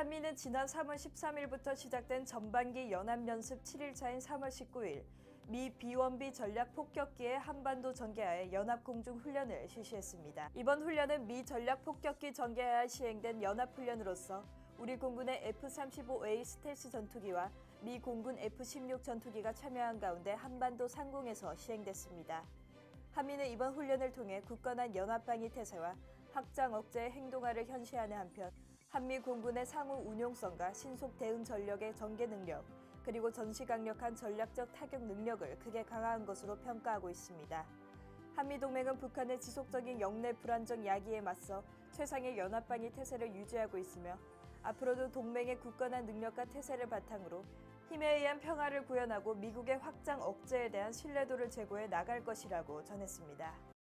한미는 지난 3월 13일부터 시작된 전반기 연합연습 7일차인 3월 19일 미 B1B 전략 폭격기의 한반도 전개하에 연합공중 훈련을 실시했습니다. 이번 훈련은 미 전략 폭격기 전개하에 시행된 연합훈련으로서 우리 공군의 F-35A 스텔스 전투기와 미 공군 F-16 전투기가 참여한 가운데 한반도 상공에서 시행됐습니다. 한미는 이번 훈련을 통해 굳건한 연합방위 태세와 확장 억제의 행동화를 현시하는 한편 한미 공군의 상호 운용성과 신속 대응 전력의 전개 능력 그리고 전시 강력한 전략적 타격 능력을 크게 강화한 것으로 평가하고 있습니다. 한미 동맹은 북한의 지속적인 영내 불안정 야기에 맞서 최상의 연합방위 태세를 유지하고 있으며 앞으로도 동맹의 굳건한 능력과 태세를 바탕으로 힘에 의한 평화를 구현하고 미국의 확장 억제에 대한 신뢰도를 제고해 나갈 것이라고 전했습니다.